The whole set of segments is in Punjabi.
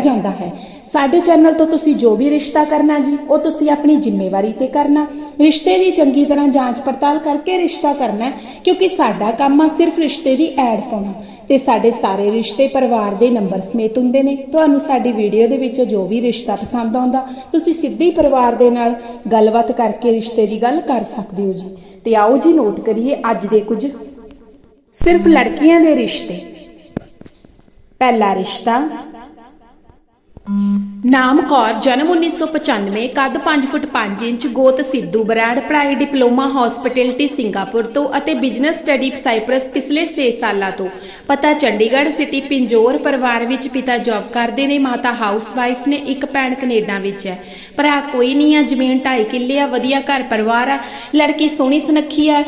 ਜਾਂਦਾ ਹੈ। ਸਾਡੇ ਚੈਨਲ ਤੋਂ ਤੁਸੀਂ ਜੋ ਵੀ ਰਿਸ਼ਤਾ ਕਰਨਾ ਜੀ, ਉਹ ਤੁਸੀਂ ਆਪਣੀ ਜ਼ਿੰਮੇਵਾਰੀ ਤੇ ਕਰਨਾ। ਰਿਸ਼ਤੇ ਦੀ ਚੰਗੀ ਤਰ੍ਹਾਂ ਜਾਂਚ ਪੜਤਾਲ ਕਰਕੇ ਰਿਸ਼ਤਾ ਕਰਨਾ ਕਿਉਂਕਿ ਸਾਡਾ ਕੰਮ ਆ ਸਿਰਫ ਰਿਸ਼ਤੇ ਦੀ ਐਡ ਪਾਉਣਾ। ਤੇ ਸਾਡੇ ਸਾਰੇ ਰਿਸ਼ਤੇ ਪਰਿਵਾਰ ਦੇ ਨੰਬਰ ਸਮੇਤ ਹੁੰਦੇ ਨੇ। ਤੁਹਾਨੂੰ ਸਾਡੀ ਵੀਡੀਓ ਦੇ ਵਿੱਚੋਂ ਜੋ ਵੀ ਰਿਸ਼ਤਾ ਪਸੰਦ ਆਉਂਦਾ, ਤੁਸੀਂ ਸਿੱਧੇ ਪਰਿਵਾਰ ਦੇ ਨਾਲ ਗੱਲਬਾਤ ਕਰਕੇ ਰਿਸ਼ਤੇ ਦੀ ਗੱਲ ਕਰ ਸਕਦੇ ਹੋ ਜੀ। ਤੇ ਆਓ ਜੀ ਨੋਟ ਕਰੀਏ ਅੱਜ ਦੇ ਕੁਝ ਸਿਰਫ ਲੜਕੀਆਂ ਦੇ ਰਿਸ਼ਤੇ। ਪਹਿਲਾ ਰਿਸ਼ਤਾ ਨਾਮ ਕੌਰ, ਜਨਮ 1995 ਕੱਦ 5 ਫੁੱਟ 5 ਇੰਚ, ਗੋਤ ਸਿੱਧੂ ਬਰਾੜ ਪੜ੍ਹਾਈ, ਡਿਪਲੋਮਾ ਹਸਪਿਟੈਲਿਟੀ ਸਿੰਗਾਪੁਰ ਤੋਂ ਅਤੇ ਬਿਜ਼ਨਸ ਸਟੱਡੀ ਸਾਈਪ੍ਰਸ ਪਿਛਲੇ 6 ਸਾਲਾਂ ਤੋਂ। ਪਤਾ, ਚੰਡੀਗੜ੍ਹ ਸਿਟੀ ਪਿੰਜੋਰ ਪਰਿਵਾਰ ਵਿੱਚ ਪਿਤਾ ਜੌਬ ਕਰਦੇ ਨੇ, ਮਾਤਾ ਹਾਊਸ ਵਾਈਫ ਨੇ ਇੱਕ ਭੈਣ ਕੈਨੇਡਾ ਵਿੱਚ ਹੈ। ਭਰਾ ਕੋਈ ਨਹੀਂ ਆ, ਜ਼ਮੀਨ 2.5 ਕਿੱਲੇ ਆ, ਵਧੀਆ ਘਰ ਪਰਿਵਾਰ ਆ, ਲੜਕੀ ਸੋਹਣੀ ਸੁਨੱਖੀ ਆ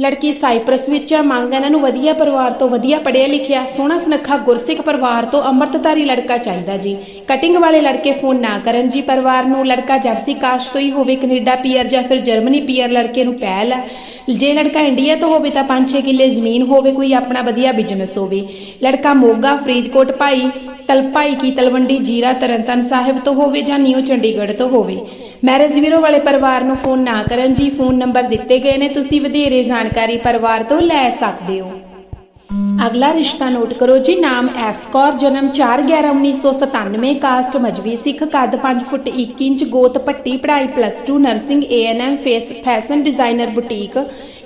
ਲੜਕੀ ਸਾਈਪ੍ਰਸ ਵਿੱਚ ਆ, ਮੰਗ ਇਹਨਾਂ ਨੂੰ ਵਧੀਆ ਪਰਿਵਾਰ ਤੋਂ ਵਧੀਆ ਪੜ੍ਹਿਆ ਲਿਖਿਆ, ਸੋਹਣਾ ਸੁਨੱਖਾ ਗੁਰਸਿੱਖ ਪਰਿਵਾਰ ਤੋਂ ਅੰਮ੍ਰਿਤਧਾਰੀ ਲੜਕਾ ਚਾਹੀਦਾ ਜੀ। ਕਟਿੰਗ ਵਾਲੇ ਲੜਕੇ ਫੋਨ ਨਾ ਕਰਨ ਜੀ ਪਰਿਵਾਰ ਨੂੰ, ਲੜਕਾ ਜਰਸੀ ਕਾਸਟ ਤੋਂ ਹੀ ਹੋਵੇ ਕੈਨੇਡਾ ਪੀਅਰ ਜਾਂ ਫਿਰ ਜਰਮਨੀ ਪੀਅਰ ਲੜਕੇ ਨੂੰ ਪਹਿਲ ਹੈ ਜੇ ਲੜਕਾ ਇੰਡੀਆ ਤੋਂ ਹੋਵੇ ਤਾਂ 5-6 ਕਿੱਲੇ ਜ਼ਮੀਨ ਹੋਵੇ, ਕੋਈ ਆਪਣਾ ਵਧੀਆ ਬਿਜ਼ਨਸ ਹੋਵੇ। ਲੜਕਾ ਮੋਗਾ, ਫਰੀਦਕੋਟ ਭਾਈ ਤਲਪਾਈ ਕੀ ਤਲਵੰਡੀ ਜੀਰਾ ਤਰਨਤਨ ਸਾਹਿਬ ਤੋਂ ਹੋਵੇ ਜਾਂ ਨਿਊ ਚੰਡੀਗੜ੍ਹ ਤੋਂ ਹੋਵੇ। ਮੈਰਿਜ ਬਿਊਰੋ ਵਾਲੇ ਪਰਿਵਾਰ ਨੂੰ ਫੋਨ ਨਾ ਕਰਨ ਜੀ, ਫੋਨ ਨੰਬਰ ਦਿੱਤੇ ਗਏ ਨੇ। ਤੁਸੀਂ ਵਧੇਰੇ ਜਾਣਕਾਰੀ ਪਰਿਵਾਰ ਤੋਂ ਲੈ ਸਕਦੇ ਹੋ। ਅਗਲਾ ਰਿਸ਼ਤਾ ਨੋਟ ਕਰੋ ਜੀ, ਨਾਮ ਐਸਕੌਰ, ਜਨਮ 4/11/1997 ਕਾਸਟ ਮਜਬੀ ਸਿੱਖ, ਕੱਦ 5 ਫੁੱਟ 1 ਇੰਚ, ਗੋਤ ਪੱਟੀ, ਪੜ੍ਹਾਈ ਪਲੱਸ 2 ਨਰਸਿੰਗ ਏਐਨਐਮ ਫੇਸ ਫੈਸ਼ਨ ਡਿਜ਼ਾਈਨਰ ਬੁਟੀਕ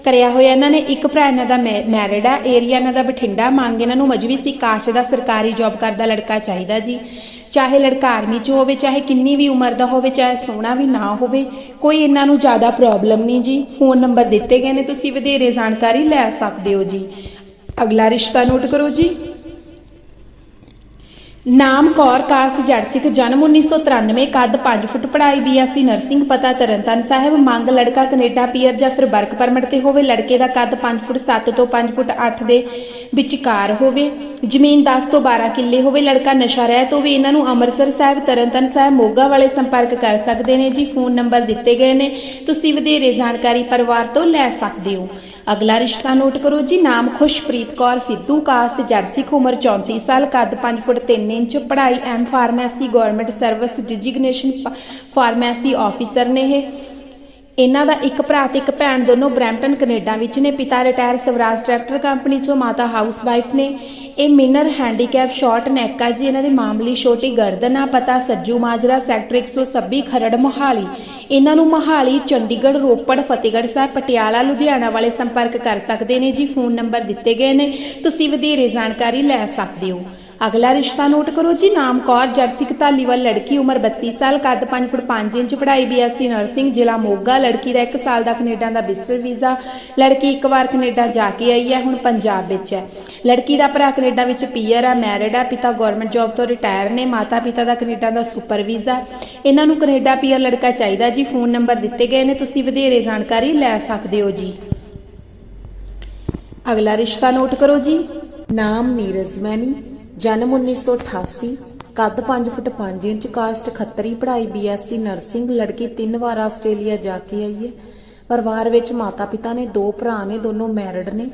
ਕਰਿਆ ਹੋਇਆ। ਇਹਨਾਂ ਨੇ ਇੱਕ ਭਰਾ ਇਹਨਾਂ ਦਾ ਮੈਰਿਡ ਆ, ਏਰੀਆ ਇਹਨਾਂ ਦਾ ਬਠਿੰਡਾ। ਮੰਗ ਇਹਨਾਂ ਨੂੰ ਮਜਬੀ ਸੀ, ਕਾਸ਼ ਦਾ ਸਰਕਾਰੀ ਜੌਬ ਕਰਦਾ ਲੜਕਾ ਚਾਹੀਦਾ ਜੀ। ਚਾਹੇ ਲੜਕਾ ਆਰਮੀ 'ਚ ਹੋਵੇ, ਚਾਹੇ ਕਿੰਨੀ ਵੀ ਉਮਰ ਦਾ ਹੋਵੇ, ਚਾਹੇ ਸੋਹਣਾ ਵੀ ਨਾ ਹੋਵੇ, ਕੋਈ ਇਹਨਾਂ ਨੂੰ ਜ਼ਿਆਦਾ ਪ੍ਰੋਬਲਮ ਨਹੀਂ ਜੀ। ਫੋਨ ਨੰਬਰ ਦਿੱਤੇ ਗਏ ਨੇ, ਤੁਸੀਂ ਵਧੇਰੇ ਜਾਣਕਾਰੀ ਲੈ ਸਕਦੇ ਹੋ ਜੀ। ਅਗਲਾ ਰਿਸ਼ਤਾ ਨੋਟ ਕਰੋ ਜੀ। ਨਾਮ ਕੌਰ ਕਾਸ ਜੜ ਸਿੱਖ ਜਨਮ 1993 ਕੱਦ 5 ਫੁੱਟ ਪੜ੍ਹਾਈ ਬੀਐਸਸੀ ਨਰਸਿੰਗ ਪਤਾ ਤਰਨਤਨ ਸਾਹਿਬ, ਮੰਗ ਲੜਕਾ ਕੈਨੇਡਾ, ਪੀਅਰ ਜਾਂ ਫਿਰ ਵਰਕ ਪਰਮਿਟ ਤੇ ਹੋਵੇ, ਲੜਕੇ ਦਾ ਕੱਦ 5 ਫੁੱਟ 7 ਤੋਂ 5 ਫੁੱਟ 8 ਦੇ ਵਿਚਕਾਰ ਹੋਵੇ, ਜ਼ਮੀਨ 10 ਤੋਂ 12 ਕਿੱਲੇ ਹੋਵੇ, ਲੜਕਾ ਨਸ਼ਾ ਰਹਿਤ ਹੋਵੇ, ਇਹਨਾਂ ਨੂੰ ਅੰਮ੍ਰਿਤਸਰ ਸਾਹਿਬ, ਤਰਨਤਨ ਸਾਹਿਬ, ਮੋਗਾ ਵਾਲੇ ਸੰਪਰਕ ਕਰ ਸਕਦੇ ਨੇ, ਜੀ, ਫੋਨ ਨੰਬਰ ਦਿੱਤੇ ਗਏ ਨੇ, ਤੁਸੀਂ ਵਧੇਰੇ ਜਾਣਕਾਰੀ ਪਰਿਵਾਰ ਤੋਂ ਲੈ ਸਕਦੇ ਹੋ। ਅਗਲਾ ਰਿਸ਼ਤਾ ਨੋਟ ਕਰੋ ਜੀ, ਨਾਮ ਖੁਸ਼ਪ੍ਰੀਤ ਕੌਰ, ਸਿੱਧੂ ਕਾਸਟ ਜਰਸਿਕ ਉਮਰ 34 ਸਾਲ, ਕੱਦ 5 ਫੁੱਟ 3 ਇੰਚ, ਪੜ੍ਹਾਈ M pharmacy government service designation pharmacy officer ਨੇ ਇਹ। ਇਹਨਾਂ ਦਾ ਇੱਕ ਭਰਾ ਤੇ ਇੱਕ ਭੈਣ ਦੋਨੋਂ ਬਰੈਂਪਟਨ, ਕੈਨੇਡਾ ਵਿੱਚ ਨੇ। ਪਿਤਾ ਰਿਟਾਇਰ ਸਵਰਾਜ ਟਰੈਕਟਰ ਕੰਪਨੀ ਚੋਂ, ਮਾਤਾ ਹਾਊਸਵਾਈਫ ਨੇ। ਇਹ ਮਿਨਰ ਹੈਂਡੀਕੈਪ, ਸ਼ਾਰਟ ਨੈਕ ਆ ਜੀ। ਇਹਨਾਂ ਦੀ ਮਾਮਲੀ ਛੋਟੀ ਗਰਦਨ ਆ, ਪਤਾ ਸੱਜੂ ਮਾਜਰਾ, ਸੈਕਟਰ 126 ਖਰੜ, ਮੋਹਾਲੀ। ਇਹਨਾਂ ਨੂੰ ਮੋਹਾਲੀ, ਚੰਡੀਗੜ੍ਹ, ਰੋਪੜ, ਫਤਿਹਗੜ੍ਹ ਸਾਹਿਬ, ਪਟਿਆਲਾ, ਲੁਧਿਆਣਾ ਵਾਲੇ ਸੰਪਰਕ ਕਰ ਸਕਦੇ ਨੇ ਜੀ। ਫੋਨ ਨੰਬਰ ਦਿੱਤੇ ਗਏ ਨੇ। ਤੁਸੀਂ ਵਧੇਰੇ ਜਾਣਕਾਰੀ ਲੈ ਸਕਦੇ ਹੋ। ਅਗਲਾ ਰਿਸ਼ਤਾ ਨੋਟ ਕਰੋ ਜੀ, ਨਾਮ ਕੌਰ ਜਰਸਿਕ ਕਤਾਲੀਵਾਲ ਲੜਕੀ, ਉਮਰ 32 ਸਾਲ, ਕੱਦ 5 ਫੁੱਟ 5 ਇੰਚ, ਪੜ੍ਹਾਈ ਬੀਐਸਸੀ ਨਰਸਿੰਗ ਜ਼ਿਲ੍ਹਾ ਮੋਗਾ, ਲੜਕੀ ਦਾ 1 ਸਾਲ ਦਾ ਕੈਨੇਡਾ ਦਾ ਵਿਜ਼ਟਰ ਵੀਜ਼ਾ, ਲੜਕੀ ਇੱਕ ਵਾਰ ਕੈਨੇਡਾ ਜਾ ਕੇ ਆਈ ਹੈ, ਹੁਣ ਪੰਜਾਬ ਵਿੱਚ ਹੈ। ਲੜਕੀ ਦਾ ਭਰਾ ਕੈਨੇਡਾ ਵਿੱਚ ਪੀਅਰ ਹੈ ਮੈਰਿਡ ਹੈ ਪਿਤਾ ਗਵਰਨਮੈਂਟ ਜੌਬ ਤੋਂ ਰਿਟਾਇਰ ਨੇ ਮਾਤਾ ਪਿਤਾ ਦਾ ਕੈਨੇਡਾ ਦਾ ਸੁਪਰ ਵੀਜ਼ਾ। ਇਹਨਾਂ ਨੂੰ ਕੈਨੇਡਾ ਪੀਅਰ ਲੜਕਾ ਚਾਹੀਦਾ ਜੀ ਫੋਨ ਨੰਬਰ ਦਿੱਤੇ ਗਏ ਨੇ, ਤੁਸੀਂ ਵਧੇਰੇ ਜਾਣਕਾਰੀ ਲੈ ਸਕਦੇ ਹੋ ਜੀ। ਅਗਲਾ ਰਿਸ਼ਤਾ ਨੋਟ ਕਰੋ ਜੀ। ਨਾਮ ਨੀਰਜ ਮੈਨੀ ਜਨਮ 1988 ਕੱਦ 5 ਫੁੱਟ 5 ਇੰਚ ਕਾਸਟ ਖੱਤਰੀ, ਪੜ੍ਹਾਈ ਬੀਐਸਸੀ, ਨਰਸਿੰਗ, ਲੜਕੀ ਤਿੰਨ ਵਾਰ ਆਸਟ੍ਰੇਲੀਆ ਜਾ ਕੇ ਆਈ ਹੈ। ਪਰਿਵਾਰ ਵਿੱਚ ਮਾਤਾ ਪਿਤਾ ਨੇ, ਦੋ ਭਰਾ ਨੇ, ਦੋਨੋਂ ਮੈਰਿਡ ਨੇ।